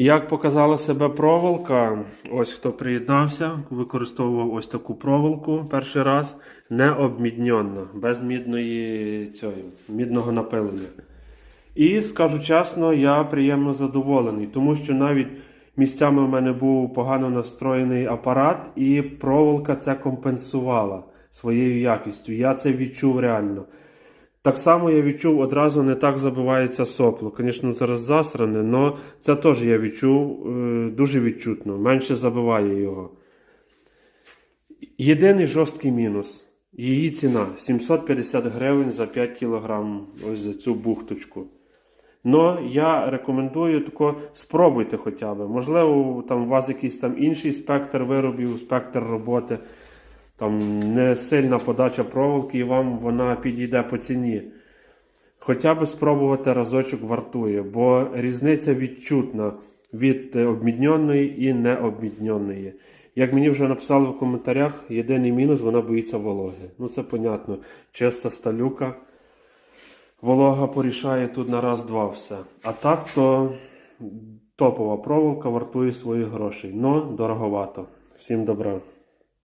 Як показала себе проволока, ось хто приєднався, використовував ось таку проволоку перший раз, необмідньонна, без мідної цієї, мідного напилення. І скажу чесно, я приємно задоволений, тому що навіть місцями в мене був погано настроєний апарат, і проволока це компенсувала своєю якістю. Я це відчув реально. Так само я відчув одразу не так забивається сопло. Звісно, зараз засране, але це теж я відчув е, дуже відчутно, менше забиває його. Єдиний жорсткий мінус. Її ціна 750 гривень за 5 кг ось за цю бухточку. Но я рекомендую тако спробуйте хоча б. Можливо, там у вас якийсь там інший спектр виробів, спектр роботи, там не сильна подача проволоки, і вам вона підійде по ціні. Хоча б спробувати разочок вартує, бо різниця відчутна від обмідньоної і необмідньоної. Як мені вже написали в коментарях, єдиний мінус вона боїться вологи. Ну це понятно. Чиста сталюка. Волога порішає тут на раз-два все. А так то топова проволока вартує своїх грошей. Но дороговато. Всім добра.